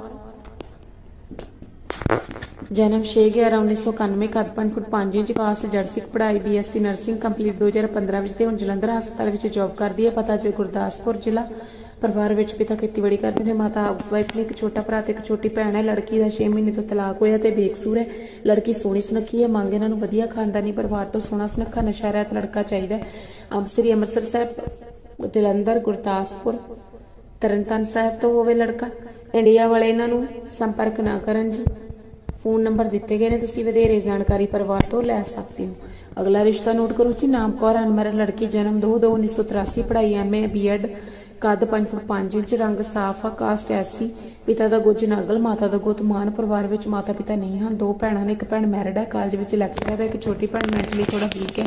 ਜਨਮ 6/11/1991 ਕੱਦ 5 ਫੁੱਟ 5 ਇੰਚ ਕਾਸਟ ਜਰਸੀ, ਪੜ੍ਹਾਈ ਬੀਐਸਸੀ ਨਰਸਿੰਗ ਕੰਪਲੀਟ 2015 ਵਿੱਚ ਤੇ ਹੁਣ ਜਲੰਧਰ ਹਸਪਤਾਲ ਵਿੱਚ ਜੌਬ ਕਰਦੀ ਹੈ। ਪਤਾ ਜੀ ਗੁਰਦਾਸਪੁਰ ਜ਼ਿਲ੍ਹਾ। ਪਰਿਵਾਰ ਵਿੱਚ ਪਿਤਾ ਖੇਤੀਬਾੜੀ ਕਰਦੇ ਨੇ, ਮਾਤਾ ਹਾਊਸਵਾਈਫ ਨੇ, ਇੱਕ ਛੋਟਾ ਭਰਾ ਤੇ ਇੱਕ ਛੋਟੀ ਭੈਣ ਹੈ, ਲੜਕੀ ਦਾ 6 ਮਹੀਨੇ ਤੋਂ ਤਲਾਕ ਹੋਇਆ ਤੇ ਬੇਕਸੂਰ ਹੈ। ਲੜਕੀ ਸੋਹਣੀ ਸੁਨੱਖੀ ਹੈ, ਮੰਗ ਇਹਨਾਂ ਨੂੰ ਵਧੀਆ ਖਾਨਦਾਨੀ ਪਰਿਵਾਰ ਤੋਂ ਸੋਹਣਾ ਸੁਨੱਖਾ ਨਸ਼ਾ ਰਹਿਤ ਲੜਕਾ ਚਾਹੀਦਾ ਅੰਮ੍ਰਿਤਸਰੀ ਅੰਮ੍ਰਿਤਸਰ ਸਾਹਿਬ, ਜਲੰਧਰ, ਗੁਰਦਾਸਪੁਰ, ਤਰਨਤਾਰਨ ਸਾਹਿਬ ਤੋਂ ਹੋਵੇ ਲੜਕਾ। ਇੰਡੀਆ ਵਾਲੇ ਇਹਨਾਂ ਨੂੰ ਸੰਪਰਕ ਨਾ ਕਰਨ ਜੀ। ਫੋਨ ਨੰਬਰ ਦਿੱਤੇ ਗਏ ਨੇ, ਤੁਸੀਂ ਵਧੇਰੇ ਜਾਣਕਾਰੀ ਪਰਿਵਾਰ ਤੋਂ ਲੈ ਸਕਦੇ ਹੋ। ਅਗਲਾ ਰਿਸ਼ਤਾ ਨੋਟ ਕਰੋ ਜੀ, ਨਾਮ ਕੌਰ ਅਨਮਰ ਲੜਕੀ ਜਨਮ 2 2 1983 ਪੜ੍ਹਾਈ ਐਮਏ ਬੀਐਡ। ਕੱਦ 5 ਫੁੱਟ 5 ਇੰਚ, ਰੰਗ ਸਾਫ਼ ਆ, ਕਾਸਟ ਐਸੀ ਪਿਤਾ ਦਾ ਗੁੱਜ ਨਾਗਲ, ਮਾਤਾ ਦਾ ਗੁੱਤ ਮਾਨ, ਪਰਿਵਾਰ ਵਿੱਚ ਮਾਤਾ ਪਿਤਾ ਨਹੀਂ ਹਨ। ਦੋ ਭੈਣਾਂ ਨੇ, ਇੱਕ ਭੈਣ ਮੈਰਿਡ ਹੈ ਕਾਲਜ ਵਿੱਚ ਲੈਕਚਰ ਹੈ, ਇੱਕ ਛੋਟੀ ਭੈਣ ਮੈਂਟਲੀ ਥੋੜਾ ਵੀਕ ਹੈ।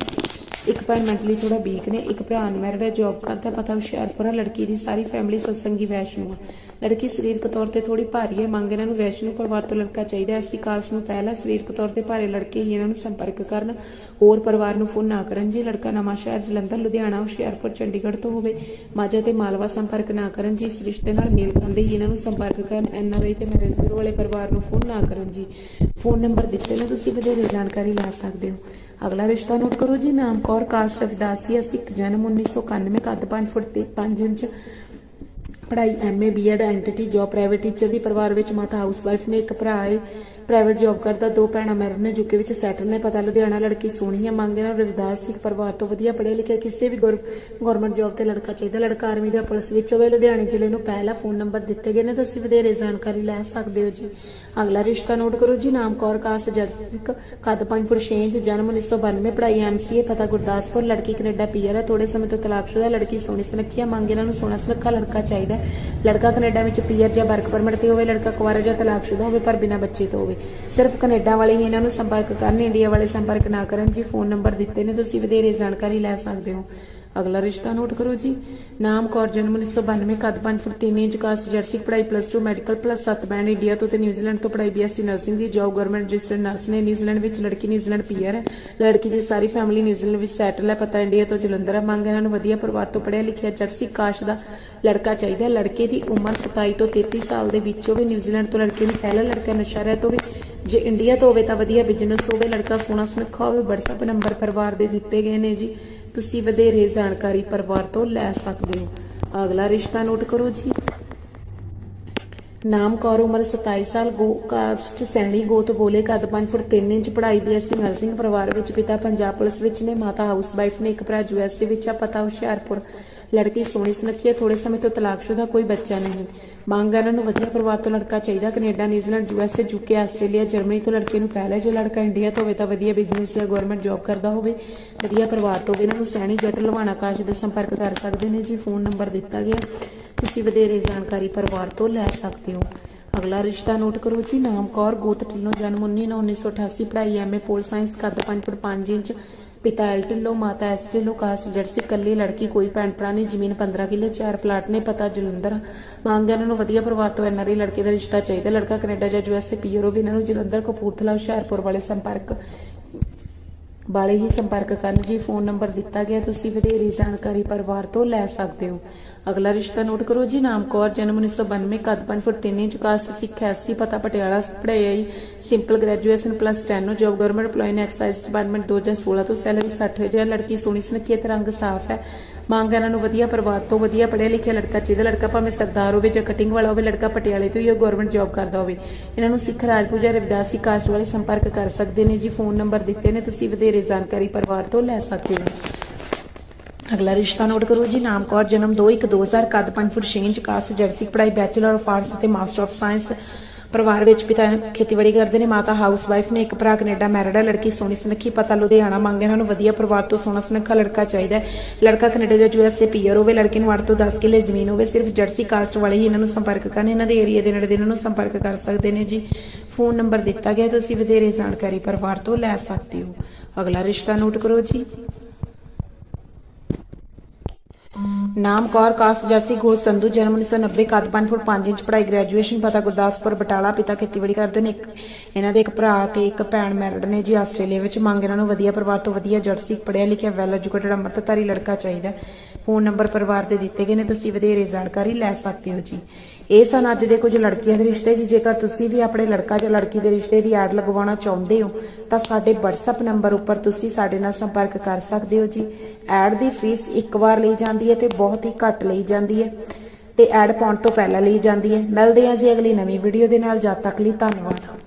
ਇੱਕ ਭੈਣ ਮੈਂਟਲੀ ਥੋੜਾ ਵੀਕ ਨੇ, ਇੱਕ ਭਰਾ ਅਨਮੈਰਿਡ ਹੈ ਜੌਬ ਕਰਦਾ, ਪਤਾ ਹੁਸ਼ਿਆਰਪੁਰ ਹੈ ਲੜਕੀ ਦੀ ਸਾਰੀ ਫੈਮਿਲੀ ਸਤਸੰਗੀ ਵੈਸ਼ਨੂ ਹੈ ਲੜਕੀ ਸਰੀਰਕ ਤੌਰ ਤੇ ਥੋੜੀ ਭਾਰੀ ਹੈ, ਮੰਗ ਇਹਨਾਂ ਨੂੰ ਵੈਸ਼ਨੂ ਪਰਿਵਾਰ ਤੋਂ ਲੜਕਾ ਚਾਹੀਦਾ ਹੈ। ਐਸੀ ਕਾਸਟ ਨੂੰ ਪਹਿਲਾ ਸਰੀਰਕ ਤੌਰ ਤੇ ਭਾਰੇ ਲੜਕੇ ਹੀ ਇਹਨਾਂ ਨੂੰ ਸੰਪਰਕ ਕਰਨ, ਹੋਰ ਪਰਿਵਾਰ ਨੂੰ ਫੋਨ ਨਾ ਕਰਨ। ਜੀ ਲੜਕਾ ਨਵਾਂ ਸ਼ਹਿਰ, ਜਲੰਧਰ, ਲੁਧਿਆਣਾ, ਹੁਸ਼ਿਆਰਪੁਰ, ਚੰਡੀਗੜ੍ਹ ਤੋਂ ਹੋਵੇ, ਮਾਝਾ ਤੇ ਮਾਲਵਾ ਸੰਪਰਕ ਨਾ ਕਰਨ, ਜੀ ਇਸ ਰਿਸ਼ਤੇ ਨਾਲ ਮੇਲ ਖਾਂਦੇ ਹੀ ਇਹਨਾਂ ਨੂੰ ਸੰਪਰਕ ਕਰਨ ਐਨਆਰਆਈ ਤੇ ਮੈਰਿਜ ਬਿਊਰੋ ਵਾਲੇ ਪਰਿਵਾਰ ਨੂੰ ਫੋਨ ਨਾ ਕਰਨ ਜੀ। ਫੋਨ ਨੰਬਰ ਦਿੱਤੇ ਨੇ, ਤੁਸੀਂ ਵਧੇਰੇ ਜਾਣਕਾਰੀ ਲੈ ਸਕਦੇ ਹੋ। ਅਗਲਾ ਰਿਸ਼ਤਾ ਨੋਟ ਕਰੋ ਜੀ, ਨਾਮ ਕੌਰ, ਕਾਸਟ ਰਵਿਦਾਸੀਆ ਸਿੱਖ ਜਨਮ 1991 ਕੱਦ 5 ਫੁੱਟ ਤੇ 5 ਇੰਚ, ਪੜ੍ਹਾਈ MA BEd NTT job private teacher ਦੀ ਪਰਿਵਾਰ ਵਿੱਚ ਮਾਤਾ ਹਾਊਸਵਾਈਫ਼ ਨੇ ਇੱਕ ਭਰਾ ਹੈ। ਪ੍ਰਾਈਵੇਟ ਜੌਬ ਕਰਦਾ, ਦੋ ਭੈਣਾਂ ਮੈਰਿਡ ਨੇ ਯੂਕੇ ਵਿੱਚ ਸੈਟਲ ਨੇ, ਪਤਾ ਲੁਧਿਆਣਾ ਲੜਕੀ ਸੋਹਣੀ ਹੈ ਮੰਗੇ ਨਾਲ ਰਵਿਦਾਸ ਸਿੰਘ ਪਰਿਵਾਰ ਤੋਂ ਵਧੀਆ ਪੜ੍ਹਿਆ ਲਿਖਿਆ, ਕਿਸੇ ਵੀ ਗਵਰਨਮੈਂਟ ਜੌਬ ਤੇ ਲੜਕਾ ਚਾਹੀਦਾ, ਲੜਕਾ ਆਰਮੀ ਜਾਂ ਪੁਲਿਸ ਵਿੱਚ ਹੋਵੇ, ਲੁਧਿਆਣੇ ਜ਼ਿਲ੍ਹੇ ਨੂੰ ਪਹਿਲਾ ਫੋਨ ਨੰਬਰ ਦਿੱਤੇ ਗਏ ਨੇ, ਤੁਸੀਂ ਵਧੇਰੇ ਜਾਣਕਾਰੀ ਲੈ ਸਕਦੇ ਹੋ ਜੀ। ਅਗਲਾ ਰਿਸ਼ਤਾ ਨੋਟ ਕਰੋ ਜੀ, ਨਾਮ ਕੌਰ ਕਾਸ ਜਰਸਿਕ ਕੱਦ 5 ਫੁੱਟ 6 ਇੰਚ, ਜਨਮ 1992 ਪੜ੍ਹਾਈ ਐਮਸੀਏ ਪਤਾ ਗੁਰਦਾਸਪੁਰ, ਲੜਕੀ ਕੈਨੇਡਾ ਪੀਆਰ ਹੈ ਥੋੜੇ ਸਮੇਂ ਤੋਂ ਤਲਾਕਸ਼ੁਦਾ ਲੜਕੀ ਸੋਹਣੀ ਸੁਨੱਖੀ ਹੈ ਮੰਗ ਇਹਨਾਂ ਨੂੰ ਸੋਹਣਾ ਸੁਨੱਖਾ ਲੜਕਾ ਚਾਹੀਦਾ ਲੜਕਾ ਕੈਨੇਡਾ ਵਿੱਚ ਪੀਆਰ ਜਾਂ ਵਰਕ ਪਰਮਿਟ ਤੇ ਹੋਵੇ, ਲੜਕਾ ਕੁਆਰਾ ਜਾਂ ਤਲਾਕਸ਼ੁਦਾ ਹੋਵੇ, ਪਰ ਬਿਨਾਂ ਬੱਚੇ ਤੋਂ ਹੋਵੇ। ਸਿਰਫ ਕੈਨੇਡਾ ਵਾਲੇ ਹੀ ਇਹਨਾਂ ਨੂੰ ਸੰਪਰਕ ਕਰਨ, ਇੰਡੀਆ ਵਾਲੇ ਸੰਪਰਕ ਨਾ ਕਰਨ। ਜੀ, ਫੋਨ ਨੰਬਰ ਦਿੱਤੇ ਨੇ, ਤੁਸੀਂ ਵਧੇਰੇ ਜਾਣਕਾਰੀ ਲੈ ਸਕਦੇ ਹੋ। ਅਗਲਾ ਰਿਸ਼ਤਾ ਨੋਟ ਕਰੋ ਜੀ। ਨਾਮ ਕੌਰ, ਜਨਮ 1992 ਕੱਦ 5 ਫੁੱਟ 3 ਇੰਚ, ਕਾਸਟ ਜਰਸੀ, ਪੜ੍ਹਾਈ plus 2 medical plus 7 band India ਤੋਂ ਤੇ ਨਿਊਜ਼ੀਲੈਂਡ ਤੋਂ ਪੜ੍ਹਾਈ ਬੀਐਸਸੀ ਨਰਸਿੰਗ ਦੀ ਜੌਬ ਗਵਰਨਮੈਂਟ ਰਜਿਸਟਰਡ ਨਰਸ ਨੇ। ਨਿਊਜ਼ੀਲੈਂਡ ਵਿੱਚ ਲੜਕੀ ਨਿਊਜ਼ੀਲੈਂਡ ਪੀਆਰ ਹੈ। ਲੜਕੀ ਦੀ ਸਾਰੀ ਫੈਮਿਲੀ ਨਿਊਜ਼ੀਲੈਂਡ ਵਿੱਚ ਸੈਟਲ ਹੈ। ਪਤਾ ਇੰਡੀਆ ਤੋਂ ਜਲੰਧਰ ਹੈ ਮੰਗ ਇਹਨਾਂ ਨੂੰ ਵਧੀਆ ਪਰਿਵਾਰ ਤੋਂ ਪੜ੍ਹਿਆ ਲਿਖਿਆ ਜਰਸੀ ਕਾਸ਼ ਦਾ ਲੜਕਾ ਚਾਹੀਦਾ ਲੜਕੇ ਦੀ ਉਮਰ 27 ਤੋਂ 33 ਸਾਲ ਦੇ ਵਿੱਚ ਹੋਵੇ ਨਿਊਜ਼ੀਲੈਂਡ ਤੋਂ ਲੜਕੇ ਨੂੰ ਪਹਿਲਾ ਲੜਕਾ ਨਸ਼ਾ ਰਹਿਤ ਹੋਵੇ, ਜੇ ਇੰਡੀਆ ਤੋਂ ਹੋਵੇ ਤਾਂ ਵਧੀਆ ਬਿਜ਼ਨਸ ਹੋਵੇ, ਲੜਕਾ ਸੋਹਣਾ ਸੁਨੱਖਾ ਹੋਵੇ, WhatsApp ਨੰਬਰ ਪਰਿਵਾਰ ਦੇ ਦਿੱਤੇ ਗਏ ਨੇ ਜੀ। ਤੁਸੀਂ ਵਧੇਰੇ ਜਾਣਕਾਰੀ ਪਰਿਵਾਰ ਤੋਂ ਲੈ ਸਕਦੇ ਹੋ। ਅਗਲਾ ਰਿਸ਼ਤਾ ਨੋਟ ਕਰੋ ਜੀ। ਨਾਮ ਕੌਰ, ਉਮਰ 27 ਸਾਲ ਗੋ ਕਾਸਟ ਸੈਣੀ, ਗੋਤ ਬੋਲੇ ਕੱਦ 5 ਫੁੱਟ 3 ਇੰਚ, ਪੜ੍ਹਾਈ ਬੀਐਸਸੀ ਨਰਸਿੰਗ ਪਰਿਵਾਰ ਵਿੱਚ ਪਿਤਾ ਪੰਜਾਬ ਪੁਲਿਸ ਵਿੱਚ ਨੇ, ਮਾਤਾ ਹਾਊਸ ਵਾਈਫ ਨੇ ਇੱਕ ਭਰਾ ਯੂਐਸਏ ਵਿੱਚ ਆ, ਪਤਾ ਹੁਸ਼ਿਆਰਪੁਰ। ਲੜਕੀ ਸੋਹਣੀ ਸੁਨੱਖੀ ਹੈ ਥੋੜੇ ਸਮੇਂ ਤੋਂ ਤਲਾਕਸ਼ੁਦਾ ਕੋਈ ਬੱਚਾ ਨਹੀਂ। ਮੰਗ ਇਹਨਾਂ ਨੂੰ ਵਧੀਆ ਪਰਿਵਾਰ ਤੋਂ ਲੜਕਾ ਚਾਹੀਦਾ। Canada, New Zealand USA UK Australia, Germany ਤੋਂ ਲੜਕੇ ਨੂੰ ਪਹਿਲੇ ਜੇ ਲੜਕਾ ਇੰਡੀਆ ਤੋਂ ਹੋਵੇ ਤਾਂ ਵਧੀਆ ਬਿਜ਼ਨਸ ਜਾਂ ਗਵਰਨਮੈਂਟ ਜੌਬ ਕਰਦਾ ਹੋਵੇ। ਵਧੀਆ ਪਰਿਵਾਰ ਤੋਂ ਹੋਵੇ। ਇਹਨਾਂ ਨੂੰ ਸੈਣੀ ਜੱਟ ਲਵਾਣਾ ਕਾਸ਼ ਦੇ ਸੰਪਰਕ ਕਰ ਸਕਦੇ ਨੇ ਜੀ। ਫੋਨ ਨੰਬਰ ਦਿੱਤਾ ਗਿਆ। ਤੁਸੀਂ ਵਧੇਰੇ ਜਾਣਕਾਰੀ ਪਰਿਵਾਰ ਤੋਂ ਲੈ ਸਕਦੇ ਹੋ। ਅਗਲਾ ਰਿਸ਼ਤਾ ਨੋਟ ਕਰੋ ਜੀ। ਨਾਮ ਕੌਰ ਗੋਤ ਢਿੱਲੋਂ ਜਨਮ 1988 ਪੜ੍ਹਾਈ ਐਮਏ ਪੋਲ ਸਾਇੰਸ, ਕੱਦ 5 ਫੁੱਟ 5 ਇੰਚ। ਪਿਤਾ ਐਲ ਢਿੱਲੋਂ ਮਾਤਾ ਐਸ ਢਿੱਲੋਂ ਕਾਸਟ ਜਰਸੀ ਇਕੱਲੀ ਲੜਕੀ, ਕੋਈ ਭੈਣ ਭਰਾ ਨਹੀਂ, ਜ਼ਮੀਨ 15 ਕਿੱਲੇ, ਚਾਰ ਪਲਾਟ ਨੇ, ਪਤਾ ਜਲੰਧਰ। ਮੰਗ ਇਹਨਾਂ ਨੂੰ ਵਧੀਆ ਪਰਿਵਾਰ ਤੋਂ ਐਨਆਰਆਈ ਲੜਕੇ ਦਾ ਰਿਸ਼ਤਾ ਚਾਹੀਦਾ। ਲੜਕਾ ਕੈਨੇਡਾ ਜਾਂ ਯੂਐਸਏ ਪੀਆਰ ਵੀ ਇਹਨਾਂ ਨੂੰ ਜਲੰਧਰ, ਕਪੂਰਥਲਾ, ਹੁਸ਼ਿਆਰਪੁਰ ਵਾਲੇ ਸੰਪਰਕ ਵਾਲੇ ਹੀ ਸੰਪਰਕ ਕਰਨ ਜੀ। ਫੋਨ ਨੰਬਰ ਦਿੱਤਾ ਗਿਆ। ਤੁਸੀਂ ਵਧੇਰੇ ਜਾਣਕਾਰੀ ਪਰਿਵਾਰ ਤੋਂ ਲੈ ਸਕਦੇ ਹੋ। ਅਗਲਾ ਰਿਸ਼ਤਾ ਨੋਟ ਕਰੋ ਜੀ। ਨਾਮ ਕੌਰ, ਜਨਮ 1992 ਕੱਦ 5 foot 3 inch caste Sikh, SC, ਪਤਾ ਪਟਿਆਲਾ ਪੜ੍ਹਾਈ simple graduation plus 10 job government EMPLOYE ਨੇ ਐਕਸਾਈਜ਼ ਡਿਪਾਰਟਮੈਂਟ 2016 ਤੋਂ ਸੈਲਰੀ 60000 ਲੜਕੀ ਸੋਹਣੀ ਸੁਨੱਖੀ ਰੰਗ ਸਾਫ਼ ਹੈ। ਮੰਗ ਇਹਨਾਂ ਨੂੰ ਵਧੀਆ ਪਰਿਵਾਰ ਤੋਂ ਵਧੀਆ ਪੜ੍ਹਿਆ ਲਿਖਿਆ ਲੜਕਾ ਚਾਹੀਦਾ ਲੜਕਾ ਭਾਵੇਂ ਸਰਦਾਰ ਹੋਵੇ ਜਾਂ ਕਟਿੰਗ ਵਾਲਾ ਹੋਵੇ, ਲੜਕਾ ਪਟਿਆਲੇ ਤੋਂ ਹੀ ਉਹ ਗਵਰਨਮੈਂਟ ਜੌਬ ਕਰਦਾ ਹੋਵੇ। ਇਹਨਾਂ ਨੂੰ ਸਿੱਖ ਰਾਜਪੂਤ ਜਾਂ ਰਵਿਦਾਸੀ ਕਾਸਟ ਵਾਲੇ ਸੰਪਰਕ ਕਰ ਸਕਦੇ ਨੇ ਜੀ ਫੋਨ ਨੰਬਰ ਦਿੱਤੇ ਨੇ, ਤੁਸੀਂ ਵਧੇਰੇ ਜਾਣਕਾਰੀ ਪਰਿਵਾਰ ਤੋਂ ਲੈ ਸਕਦੇ ਹੋ। ਅਗਲਾ ਰਿਸ਼ਤਾ ਨੋਟ ਕਰੋ ਜੀ, ਨਾਮ ਕੌਰ ਜਨਮ 2 1 2000 ਕੱਦ 5 ਫੁੱਟ 6 ਇੰਚ, ਕਾਸਟ ਜਰਸੀ, ਪੜ੍ਹਾਈ ਬੈਚਲਰ ਆਫ ਆਰਟਸ ਅਤੇ ਮਾਸਟਰ ਆਫ ਸਾਇੰਸ ਪਰਿਵਾਰ ਵਿੱਚ ਪਿਤਾ ਖੇਤੀਬਾੜੀ ਕਰਦੇ ਨੇ, ਮਾਤਾ ਹਾਊਸ ਵਾਈਫ ਨੇ, ਇੱਕ ਭਰਾ ਕੈਨੇਡਾ ਮੈਰਿਡ ਹੈ ਲੜਕੀ ਸੋਹਣੀ ਸੁਨੱਖੀ, ਪਤਾ ਲੁਧਿਆਣਾ ਮੰਗ ਇਹਨਾਂ ਨੂੰ ਵਧੀਆ ਪਰਿਵਾਰ ਤੋਂ ਸੋਹਣਾ ਸੁਨੱਖਾ ਲੜਕਾ ਚਾਹੀਦਾ ਹੈ। ਲੜਕਾ ਕੈਨੇਡਾ ਜਾਂ ਯੂਐਸਏ ਪੀਆਰ ਹੋਵੇ, ਲੜਕੇ ਨੂੰ 8 ਤੋਂ 10 ਕਿੱਲੇ ਜ਼ਮੀਨ ਹੋਵੇ, ਸਿਰਫ ਜਰਸੀ ਕਾਸਟ ਵਾਲੇ ਹੀ ਇਹਨਾਂ ਨੂੰ ਸੰਪਰਕ ਕਰਨ, ਇਹਨਾਂ ਦੇ ਏਰੀਆ ਦੇ ਨੇੜੇ ਦੇ ਇਹਨਾਂ ਨੂੰ ਸੰਪਰਕ ਕਰ ਸਕਦੇ ਨੇ ਜੀ। ਫੋਨ ਨੰਬਰ ਦਿੱਤਾ ਗਿਆ, ਤੁਸੀਂ ਵਧੇਰੇ ਜਾਣਕਾਰੀ ਪਰਿਵਾਰ ਤੋਂ ਲੈ ਸਕਦੇ ਹੋ। ਅਗਲਾ ਰਿਸ਼ਤਾ ਨੋਟ ਕਰੋ ਜੀ। ਨਾਮ ਕੌਰ ਕਾਸਟ ਜਰਸੀ ਘੋষ ਸੰਧੂ, ਜਨਮ 1990 ਕੱਦ 5 ਫੁੱਟ 5 ਇੰਚ, ਪੜ੍ਹਾਈ ਗ੍ਰੈਜੂਏਸ਼ਨ ਪਤਾ ਗੁਰਦਾਸਪੁਰ, ਬਟਾਲਾ, ਪਿਤਾ ਖੇਤੀਬਾੜੀ ਕਰਦੇ ਨੇ। ਇਹਨਾਂ ਦੇ ਇੱਕ ਭਰਾ ਤੇ ਇੱਕ ਭੈਣ ਮੈਰਿਡ ਨੇ ਜੀ ਆਸਟ੍ਰੇਲੀਆ ਵਿੱਚ। ਮੰਗ ਇਹਨਾਂ ਨੂੰ ਵਧੀਆ ਪਰਿਵਾਰ ਤੋਂ ਵਧੀਆ ਜਰਸੀ ਪੜ੍ਹਿਆ ਲਿਖਿਆ ਵੈਲ ਐਜੂਕੇਟਡ ਅੰਮ੍ਰਿਤਧਾਰੀ ਲੜਕਾ ਚਾਹੀਦਾ। ਫੋਨ ਨੰਬਰ ਪਰਿਵਾਰ ਦੇ ਦਿੱਤੇ ਗਏ ਨੇ। ਤੁਸੀਂ ਵਧੇਰੇ ਜਾਣਕਾਰੀ ਲੈ ਸਕਦੇ ਹੋ ਜੀ। ਇਹ ਸਨ ਅੱਜ ਦੇ ਕੁਝ ਲੜਕੀਆਂ ਦੇ ਰਿਸ਼ਤੇ ਜੀ। ਜੇਕਰ ਤੁਸੀਂ ਵੀ ਆਪਣੇ ਲੜਕਾ ਜਾਂ ਲੜਕੀ ਦੇ ਰਿਸ਼ਤੇ ਦੀ ਐਡ ਲਗਵਾਉਣਾ ਚਾਹੁੰਦੇ ਹੋ, ਤਾਂ ਸਾਡੇ WhatsApp ਨੰਬਰ ਉੱਪਰ ਤੁਸੀਂ ਸਾਡੇ ਨਾਲ ਸੰਪਰਕ ਕਰ ਸਕਦੇ ਹੋ ਜੀ। ਐਡ ਦੀ ਫੀਸ ਇੱਕ ਵਾਰ ਲਈ ਜਾਂਦੀ ਹੈ ਤੇ ਬਹੁਤ ਹੀ ਘੱਟ ਲਈ ਜਾਂਦੀ ਹੈ ਤੇ ਐਡ ਪਾਉਣ ਤੋਂ ਪਹਿਲਾਂ ਲਈ ਜਾਂਦੀ ਹੈ। ਮਿਲਦੇ ਹਾਂ ਜੀ ਅਗਲੀ ਨਵੀਂ ਵੀਡੀਓ ਦੇ ਨਾਲ। ਜਦ ਤੱਕ ਲਈ ਧੰਨਵਾਦ।